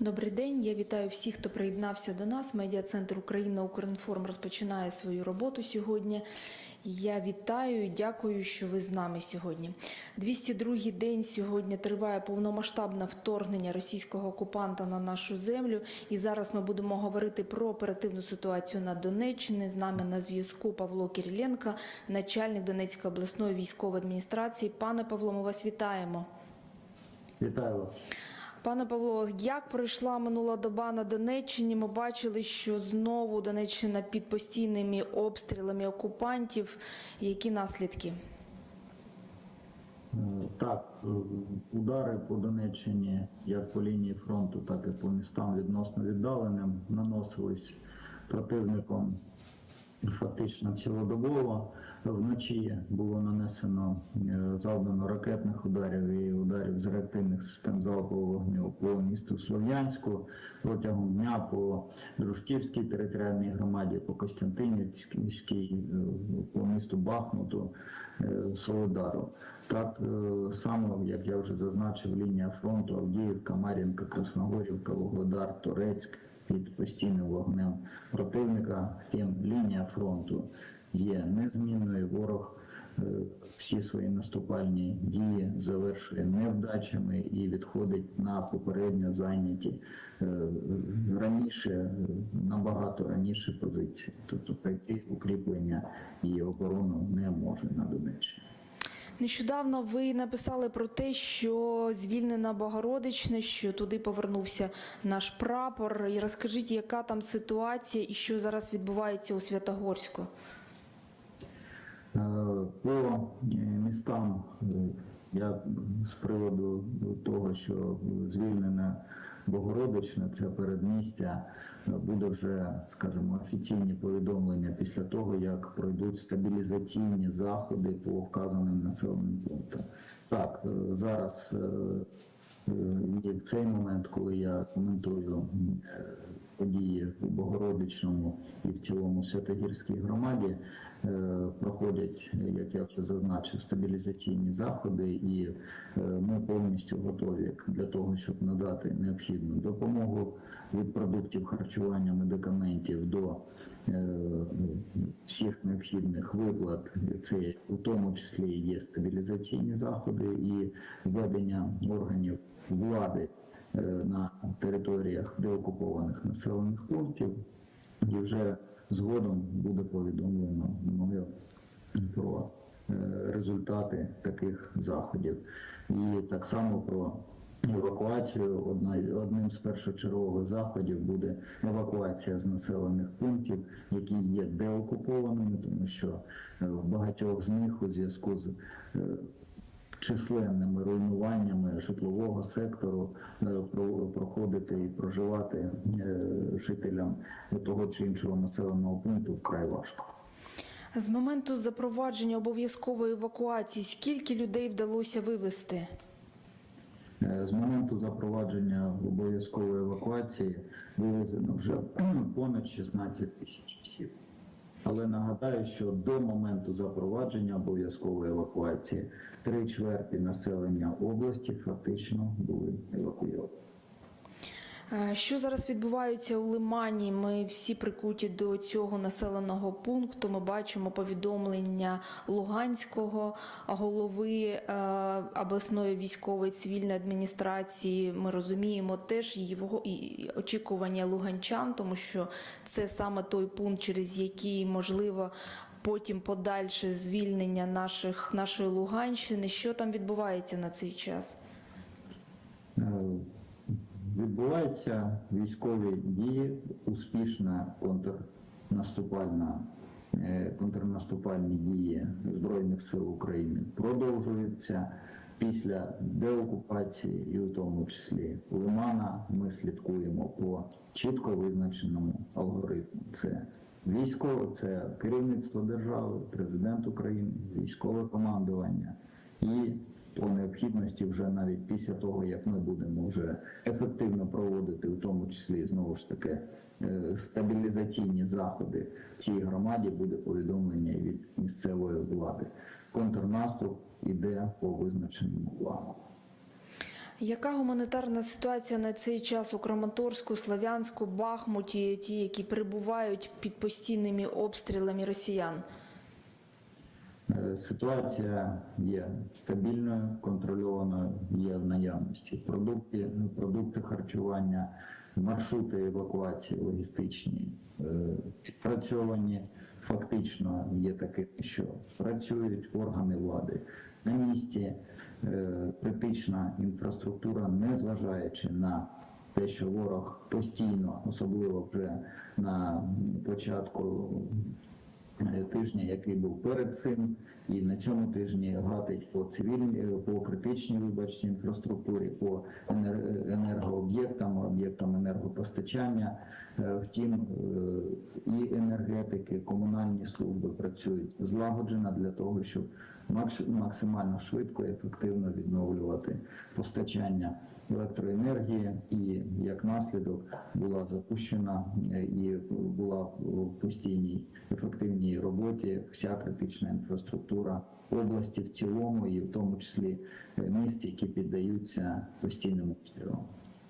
Добрий день. Я вітаю всіх, хто приєднався до нас. Медіа-центр Україна Укрінформ розпочинає свою роботу сьогодні. Я вітаю і дякую, що ви з нами сьогодні. 202-й день сьогодні триває повномасштабне вторгнення російського окупанта на нашу землю. І зараз ми будемо говорити про оперативну ситуацію на Донеччині. З нами на зв'язку Павло Кириленко, начальник Донецької обласної військової адміністрації. Пане Павло, ми вас вітаємо. Вітаю вас. Пане Павло, як пройшла минула доба на Донеччині? Ми бачили, що знову Донеччина під постійними обстрілами окупантів. Які наслідки? Е, Так, е, удари по Донеччині, як по лінії фронту, так і по містам відносно віддаленим, наносились противником фактично цілодобово. Вночі було нанесено е, завдано ракетних ударів і ударів з реактивних систем залпового вогню по місту Слов'янську протягом дня по Дружківській територіальній громаді, по Костянтинівській, е, по місту Бахмуту, е, Солидару. Так само, як я вже зазначив, лінія фронту Авдіївка, Мар'їнка, Красногорівка, Вугледар, Турецьк під постійним вогнем противника. Втім, лінія фронту є незмінною. Ворог е, всі свої наступальні дії завершує невдачами і відходить на попередньо зайняті е, раніше, е, набагато раніше позиції. Тобто пройти укріплення і оборону не може на Донеччині. Нещодавно ви написали про те, що звільнена Богородичне, що туди повернувся наш прапор. І розкажіть, яка там ситуація і що зараз відбувається у Святогорську? Е, По е, містам е, я з приводу того, що звільнене Богородичне, це передмістя, е, буде вже, скажімо, офіційні повідомлення після того, як пройдуть стабілізаційні заходи по вказаним населеним пунктам. Так, е, зараз е, і в цей момент, коли я коментую події у Богородичному і в цілому Святогірській громаді, проходять, як я вже зазначив, стабілізаційні заходи, і е, ми повністю готові для того, щоб надати необхідну допомогу від продуктів харчування, медикаментів до е, всіх необхідних виплат. Це у тому числі є стабілізаційні заходи і введення органів влади е, на територіях деокупованих населених пунктів, і вже згодом буде повідомлено мною про е, результати таких заходів. І так само про евакуацію. Одна, одним з першочергових заходів буде евакуація з населених пунктів, які є деокупованими, тому що е, в багатьох з них у зв'язку з е, численними руйнуваннями житлового сектору е, проходити і проживати е, жителям того чи іншого населеного пункту вкрай важко. З моменту запровадження обов'язкової евакуації скільки людей вдалося вивезти? Е, З моменту запровадження обов'язкової евакуації вивезено вже понад 16 тисяч осіб. Але нагадаю, що до моменту запровадження обов'язкової евакуації три чверті населення області фактично були евакуйовані. Е, Що зараз відбувається у Лимані? Ми всі прикуті до цього населеного пункту. Ми бачимо повідомлення Луганського голови е, обласної військової цивільної адміністрації. Ми розуміємо теж його і очікування луганчан, тому що це саме той пункт, через який можливо. Потім подальше звільнення наших нашої Луганщини. Що там відбувається на цей час? Відбуваються військові дії, успішна контрнаступальна, е, контрнаступальні дії Збройних сил України продовжуються після деокупації, і в тому числі Лимана. Ми слідкуємо по чітко визначеному алгоритму. Це військове, це керівництво держави, президент України, військове командування і по необхідності вже навіть після того, як ми будемо вже ефективно проводити, в тому числі знову ж таки е, стабілізаційні заходи цій громаді, буде повідомлення від місцевої влади. Контрнаступ іде по визначеному плану. Яка гуманітарна ситуація на цей час у Краматорську, Слов'янську, Бахмуті, ті, які перебувають під постійними обстрілами росіян? Е, Ситуація є стабільною, контрольованою, є в наявності продукти, продукти харчування, маршрути евакуації логістичні е, відпрацьовані. Фактично є таке, що працюють органи влади на місці. е, Критична інфраструктура, незважаючи на те, що ворог постійно, особливо вже на початку тижня, який був перед цим, і на цьому тижні гатить по цивільній, е, по критичній, вибачте, інфраструктурі, по енергооб'єктам, об'єктам енергопостачання. Е, Втім, е, і енергетики, комунальні служби працюють злагоджено для того, щоб максимально швидко і ефективно відновлювати постачання електроенергії, і як наслідок була запущена е, і була в постійній ефективній роботі вся критична інфраструктура області в цілому, і в тому числі е, міст, які піддаються постійним обстрілам.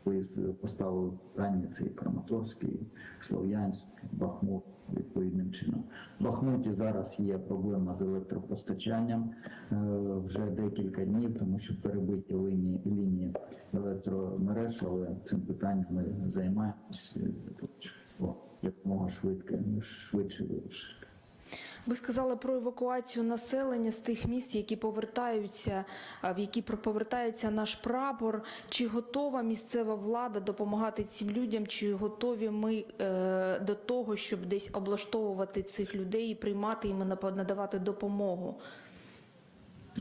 Ви поставили питання, це і Краматорський, Слов'янськ, Бахмут відповідним чином. В Бахмуті зараз є проблема з електропостачанням е, вже декілька днів, тому що перебиті лінії, лінії електромереж, але цим питанням ми займаємося якомога швидше, швидше вирішити. Ви сказали про евакуацію населення з тих міст, які повертаються, в які повертається наш прапор. Чи готова місцева влада допомагати цим людям? Чи готові ми е, до того, щоб десь облаштовувати цих людей і приймати їм надавати допомогу?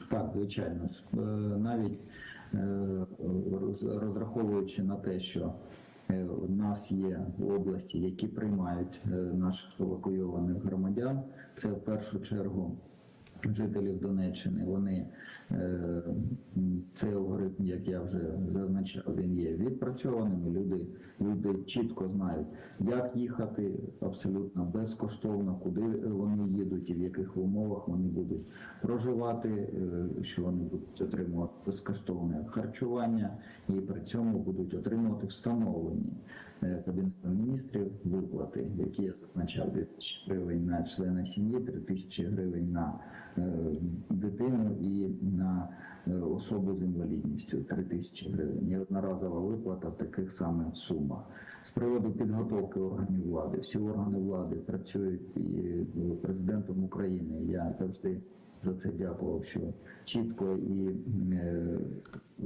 Так, звичайно. Е, Навіть е, розраховуючи на те, що у нас є області, які приймають е, наших евакуйованих громадян, це в першу чергу жителів Донеччини. Вони е, цей алгоритм, як я вже зазначав, він є відпрацьованим. Люди, люди чітко знають, як їхати абсолютно безкоштовно, куди вони їдуть і в яких умовах вони будуть проживати, е, що вони будуть отримувати безкоштовне харчування і при цьому будуть отримувати встановлені е, Кабінетом міністрів виплати, які я зазначав 2 тисячі гривень на члена сім'ї, 3 тисячі гривень на дитину і на е, особу з інвалідністю 3 тисячі гривень. І одноразова виплата в таких саме сумах. З приводу підготовки органів влади, всі органи влади працюють і е, президентом України. Я завжди за це дякував, що чітко і е,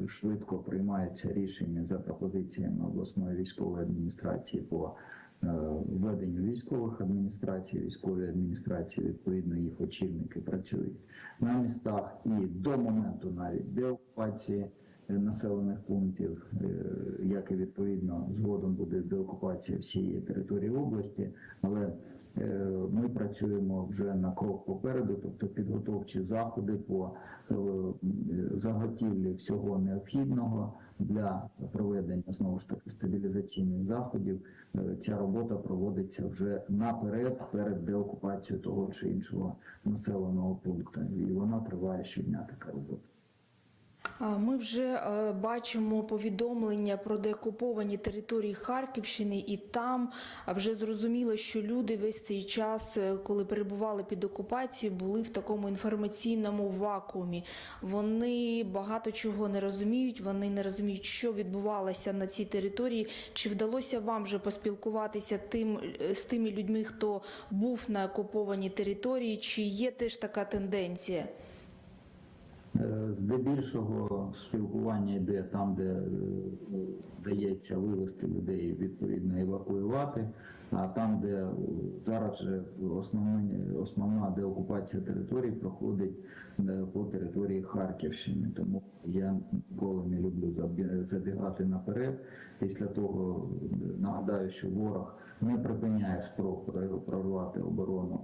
швидко приймаються рішення за пропозиціями обласної військової адміністрації по е, введенню військових адміністрацій, військові адміністрації, відповідно, їх очільники працюють на містах. І до моменту навіть деокупації е, населених пунктів, е, як і відповідно згодом буде деокупація всієї території області, але ми працюємо вже на крок попереду, тобто підготовчі заходи по е, заготівлі всього необхідного для проведення знову ж таки стабілізаційних заходів. Е, Ця робота проводиться вже наперед перед деокупацією того чи іншого населеного пункту, і вона триває щодня така робота. Ми вже е, бачимо повідомлення про деокуповані території Харківщини, і там вже зрозуміло, що люди весь цей час, е, коли перебували під окупацією, були в такому інформаційному вакуумі. Вони багато чого не розуміють. Вони не розуміють, що відбувалося на цій території. Чи вдалося вам вже поспілкуватися тим е, з тими людьми, хто був на окупованій території? Чи є теж така тенденція? Е, Здебільшого спілкування йде там, де е, вдається вивезти людей, відповідно евакуювати. А там, де е, зараз же основні, основна деокупація території проходить по території Харківщини. Тому я ніколи не люблю забі- забігати наперед. Після того нагадаю, що ворог не припиняє спроб прорвати оборону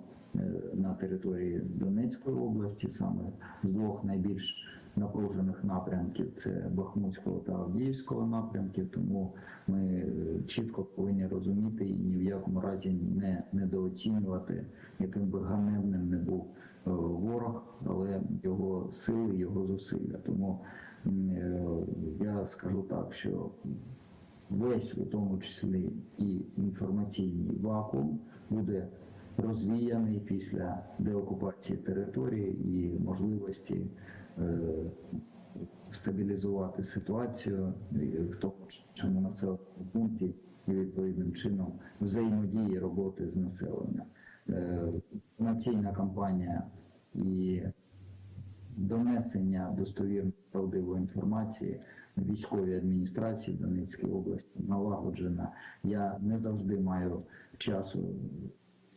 на території Донецької області, саме з двох найбільш напружених напрямків це Бахмутського та Авдіївського напрямків. Тому ми е, чітко повинні розуміти і ні в якому разі не недооцінювати, яким би ганебним не був е, ворог, але його сили, його зусилля. Тому е, я скажу так, що весь, у тому числі і інформаційний вакуум, буде розвіяний після деокупації території і можливості е, стабілізувати ситуацію в тому чи населеному пункті і відповідним чином взаємодії роботи з населенням. Е, Інформаційна кампанія і донесення достовірної правдивої інформації військовій адміністрації Донецької області налагоджена. Я не завжди маю часу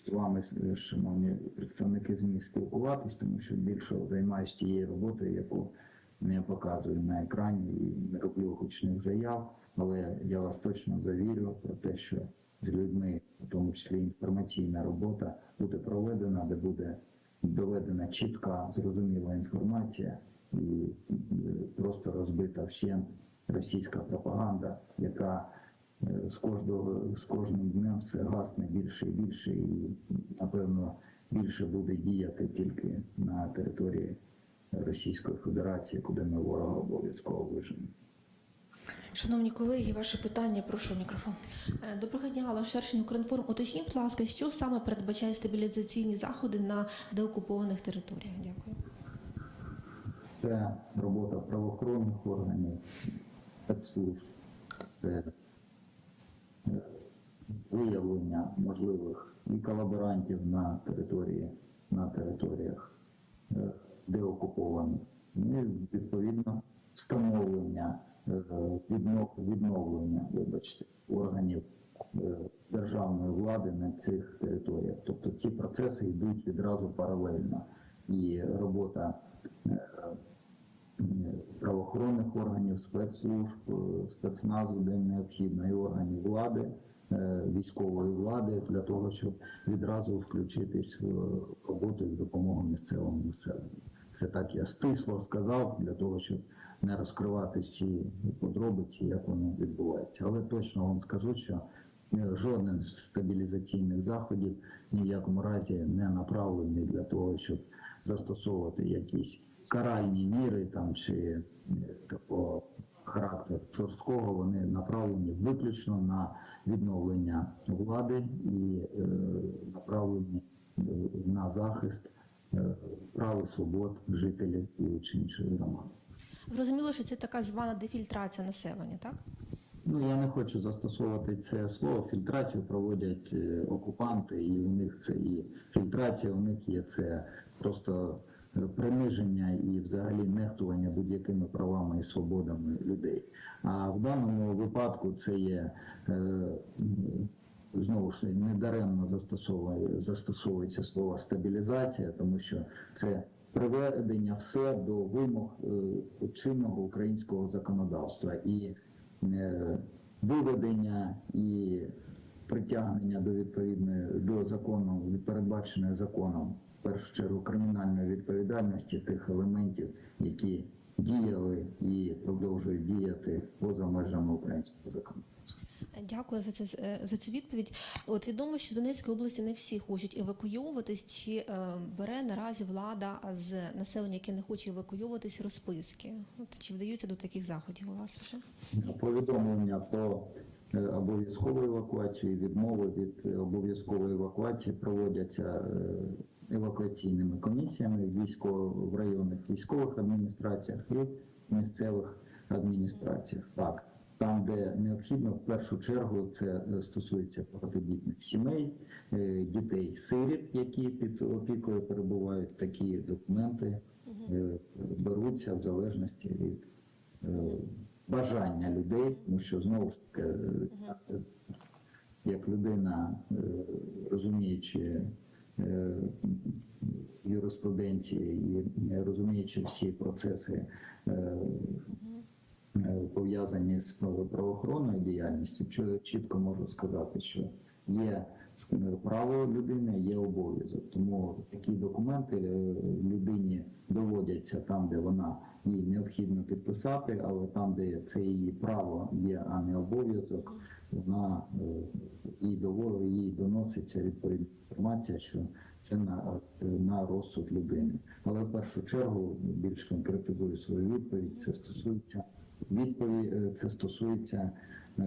з вами, шановні представники ЗМІ, спілкуватись, тому що більше займаюся тією роботою, яку не показую на екрані і не роблю гучних заяв. Але я вас точно завірю про те, що з людьми, в тому числі інформаційна робота, буде проведена, де буде доведена чітка, зрозуміла інформація і е, просто розбита вщент російська пропаганда, яка е, з кожного з кожним днем все гасне більше і більше, і напевно більше буде діяти тільки на території Російської Федерації, куди ми ворога обов'язково виженемо. Шановні колеги, ваше питання, прошу мікрофон. Е, Доброго дня, Алла Шершень, Укрінформ. Уточніть, будь ласка, що саме передбачає стабілізаційні заходи на деокупованих територіях? Дякую. Це робота правоохоронних органів, спецслужб, це е, виявлення можливих і колаборантів на території, на територіях, е, де окуповані, ну і відповідно встановлення, е, відновлення, вибачте, органів е, державної влади на цих територіях. Тобто ці процеси йдуть відразу паралельно. І робота правоохоронних органів, спецслужб, спецназу, де необхідно, і органів влади, військової влади для того, щоб відразу включитись в роботу і допомогу місцевому населенню. Це так я стисло сказав для того, щоб не розкривати всі подробиці, як воно відбувається. Але точно вам скажу, що е, жоден з стабілізаційних заходів ні в якому разі не направлений для того, щоб застосовувати якісь каральні міри там чи е, такого характеру жорсткого, вони направлені виключно на відновлення влади і е, направлені е, на захист е, прав і свобод жителів і чи іншої громади. Зрозуміло, що це така звана дефільтрація населення, так? Ну я не хочу застосовувати це слово. Фільтрацію проводять окупанти, і у них це і фільтрація у них є це просто приниження і взагалі нехтування будь-якими правами і свободами людей. А в даному випадку це є е, знову ж недаремно застосовує застосовується слово стабілізація, тому що це приведення все до вимог е, чинного українського законодавства і е, виведення і притягнення до відповідної до закону, передбаченої законом, в першу чергу кримінальної відповідальності тих елементів, які діяли і продовжують діяти поза межами українського законодавства. Дякую за це е, за цю відповідь. От відомо, що в Донецькій області не всі хочуть евакуйовуватись. Чи е, бере наразі влада з населення, яке не хоче евакуйовуватись, розписки? От чи вдаються до таких заходів у вас вже? повідомлення про е, обов'язкову евакуацію, відмови від е, обов'язкової евакуації проводяться евакуаційними комісіями в військово в районних військових адміністраціях і місцевих адміністраціях. Так, там, де необхідно, в першу чергу це е, стосується багатодітних сімей, е, дітей сиріт, які під опікою перебувають. Такі документи е, беруться в залежності від бажання людей, тому що знову ж таки, як людина, розуміючи юриспруденції і е, розуміючи всі процеси. е, е, Пов'язані з правоохоронною діяльністю, чітко можу сказати, що є право людини, є обов'язок. Тому такі документи людині доводяться там, де вона їй необхідно підписати, але там, де це її право є, а не обов'язок, вона і до дово- їй доноситься відповідна інформація, що це на, е, на розсуд людини. Але в першу чергу більш конкретизую свою відповідь. Це стосується відповідь, е, це стосується е,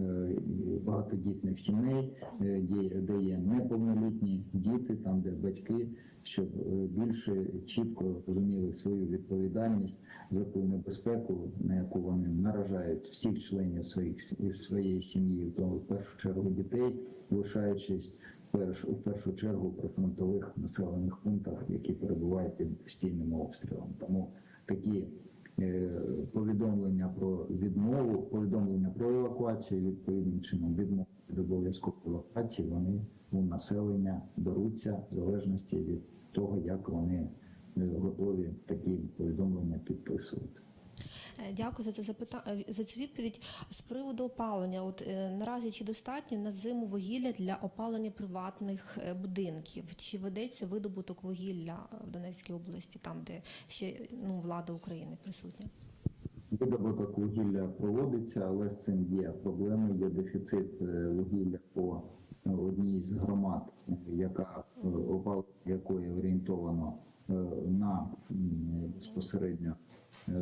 багатодітних сімей, е, де є неповнолітні діти, там де батьки, щоб е, більше чітко розуміли свою відповідальність за ту небезпеку, на яку вони наражають всіх членів своїх своєї сім'ї, в тому в першу чергу дітей, лишаючись перш у першу чергу в прифронтових населених пунктах, які перебувають під постійним обстрілом. Тому такі е, повідомлення про відмову, повідомлення про евакуацію відповідним чином відмову від обов'язкової евакуації, вони у населення беруться в залежності від того, як вони е, готові такі повідомлення підписувати. Е, Дякую за це запита... е, за цю відповідь. З приводу опалення, от е, наразі чи достатньо на зиму вугілля для опалення приватних будинків? Чи ведеться видобуток вугілля в Донецькій області, там де ще ну влада України присутня? Видобуток вугілля проводиться, але з цим є проблеми. Є дефіцит вугілля по одній з громад, яка е, опалення якої орієнтовано е, на безпосередньо е,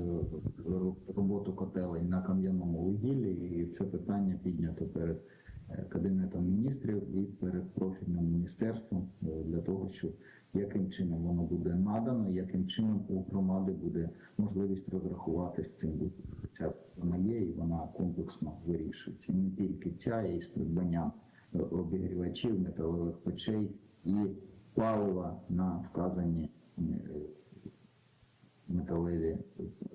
роботу котелень на кам'яному вугіллі, і це питання піднято перед кабінетом міністрів і перед профільним міністерством для того, щоб яким чином воно буде надано, яким чином у громади буде можливість розрахувати з цим. Ця вона є і вона комплексно вирішується. Не тільки ця, і з придбанням е, обігрівачів, металевих печей і палива на вказані е, металеві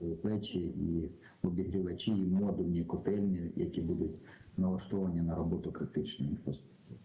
е, печі і обігрівачі, і модульні котельні, які будуть налаштовані на роботу критичної інфраструктури.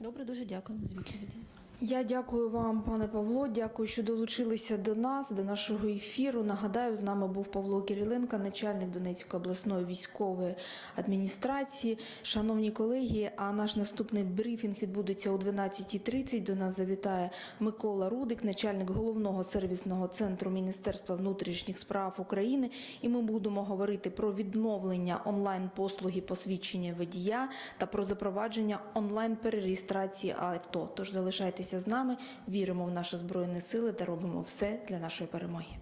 Добре, дуже дякуємо за відповіді. Я дякую вам, пане Павло. Дякую, що долучилися до нас, до нашого ефіру. Нагадаю, з нами був Павло Кириленко, начальник Донецької обласної військової адміністрації. Шановні колеги, а наш наступний брифінг відбудеться о 12.30. До нас завітає Микола Рудик, начальник головного сервісного центру Міністерства внутрішніх справ України. І ми будемо говорити про відновлення онлайн-послуги посвідчення водія та про запровадження онлайн-перереєстрації авто. Тож залишайтеся з нами, віримо в наші збройні сили та робимо все для нашої перемоги.